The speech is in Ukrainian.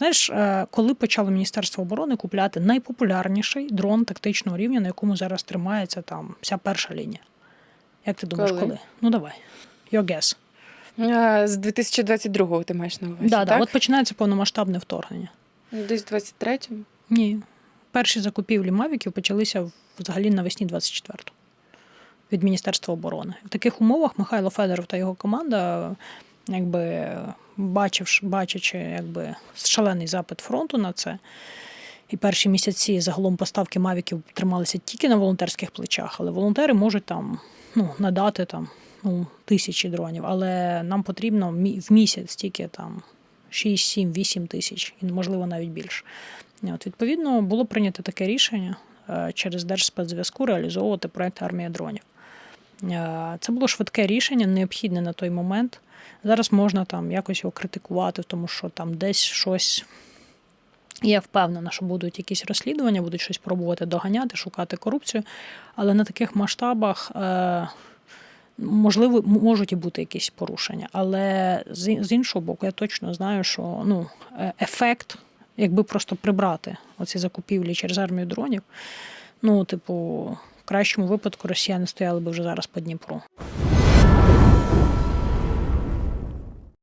Знаєш, е, коли почало Міністерство оборони купляти найпопулярніший дрон тактичного рівня, на якому зараз тримається там вся перша лінія? Як ти думаєш, Коли? коли? Ну давай. Your guess. З 2022-го ти маєш на увазі, Да, да, так? от починається повномасштабне вторгнення. Десь в 23-му. Ні. Перші закупівлі мавіків почалися взагалі навесні 24-го від Міністерства оборони. В таких умовах Михайло Федоров та його команда, якби бачивши, бачачи якби, шалений запит фронту на це. І перші місяці загалом поставки мавіків трималися тільки на волонтерських плечах, але волонтери можуть там ну, надати там, ну, тисячі дронів, але нам потрібно в місяць тільки там 6, 7, 8 тисяч, і можливо навіть більше. От, відповідно, було прийнято таке рішення е, через Держспецзв'язку реалізовувати проект Армія дронів. Е, Це було швидке рішення, необхідне на той момент. Зараз можна там якось його критикувати, тому що там десь щось. Я впевнена, що будуть якісь розслідування, будуть щось пробувати доганяти, шукати корупцію. Але на таких масштабах е, можливо можуть і бути якісь порушення. Але з, іншого боку, я точно знаю, що ну, е, ефект, якби просто прибрати оці закупівлі через армію дронів, ну, типу, кращому випадку росіяни стояли би вже зараз по Дніпру.